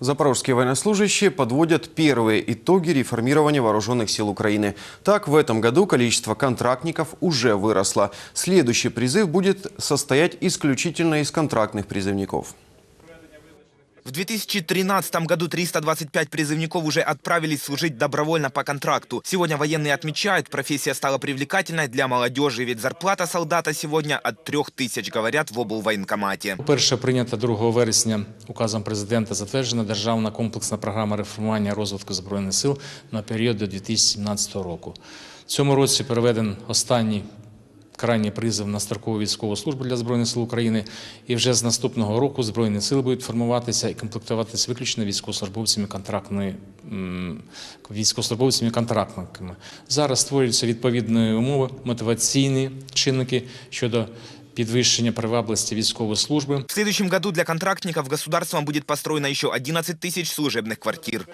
Запорожские военнослужащие подводят первые итоги реформирования вооруженных сил Украины. Так, в этом году количество контрактников уже выросло. Следующий призыв будет состоять исключительно из контрактных призывников. В 2013 году 325 призывников уже отправились служить добровольно по контракту. Сегодня военные отмечают, профессия стала привлекательной для молодежи, ведь зарплата солдата сегодня от 3000, говорят в облвоєнкоматі. Перше прийнята 2 вересня указом президента затверджена державна комплексна програма реформування розвитку збройних сил на період до 2017 року. В цьому році переведен останній крайній призов на строкову військову службу для збройних сил України. І вже з наступного року збройні сили будуть формуватися і комплектуватися виключно військовослужбовцями контрактної військовослужбовцями контрактниками. Зараз створюються відповідні умови, мотиваційні чинники щодо підвищення привабливості військової служби. В следующем году для контрактников государством будет построено еще 11 тысяч служебных квартир.